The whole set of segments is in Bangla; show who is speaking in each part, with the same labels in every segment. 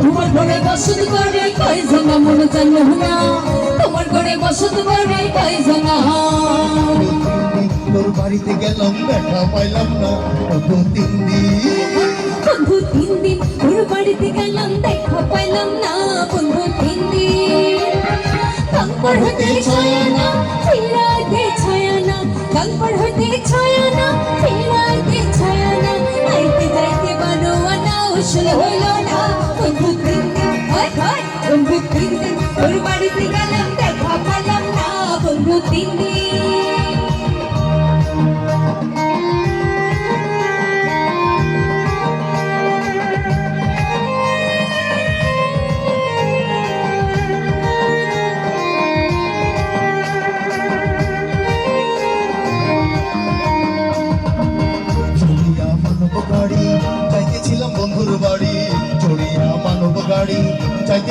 Speaker 1: তোমার ঘরে বসত করে কয় জানা মনে জানো না। তোমার ঘরে বসত করে কয় জানা
Speaker 2: তোর বাড়িতে গেলাম দেখা পাইলাম না। কত তিন দিন।
Speaker 1: বন্ধু তিন দিন ওর বাড়িতে গেলাম দেখা পাইলাম না। বন্ধু তিন দিন। কাঙ্কর হতে ছয় না ফিরাইতে ছয় না। কাঙ্কর হতে ছয় আনা হইল না ওই তিন হয় হয় ওই তিন ওর বাড়িতে গেলাম, দেখা পেলাম না বন্ধু তিন দিন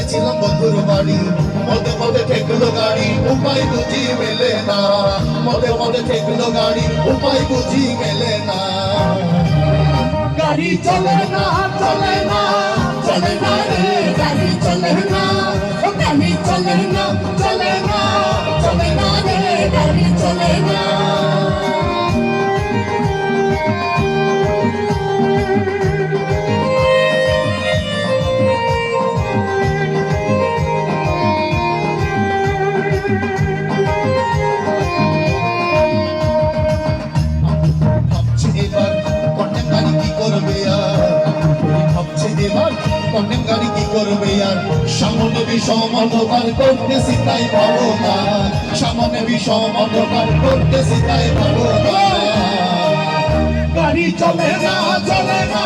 Speaker 2: যাইতেছিলাম বন্ধুর বাড়ি। মধ্যে মধ্যে ঠেকলো গাড়ি, উপায় বুঝি মেলে না। মধ্যে মধ্যে ঠেকলো গাড়ি, উপায় বুঝি মেলে না। গাড়ি চলে না চলে না চলে না রে। গাড়ি চলে না, গাড়ি চলে না চলে না চলে না রে। গাড়ি চলে না। এবার কন্টেম গাড়ি কি করবে আর? সামনে বিষম অন্ধকার করতেছি তাই ভালো সামনে বিষম অন্ধকার করতেছি তাই ভালো গাড়ি চলে না চলে না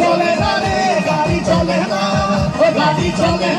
Speaker 2: চলে না রে, গাড়ি চলে না গাড়ি চলে না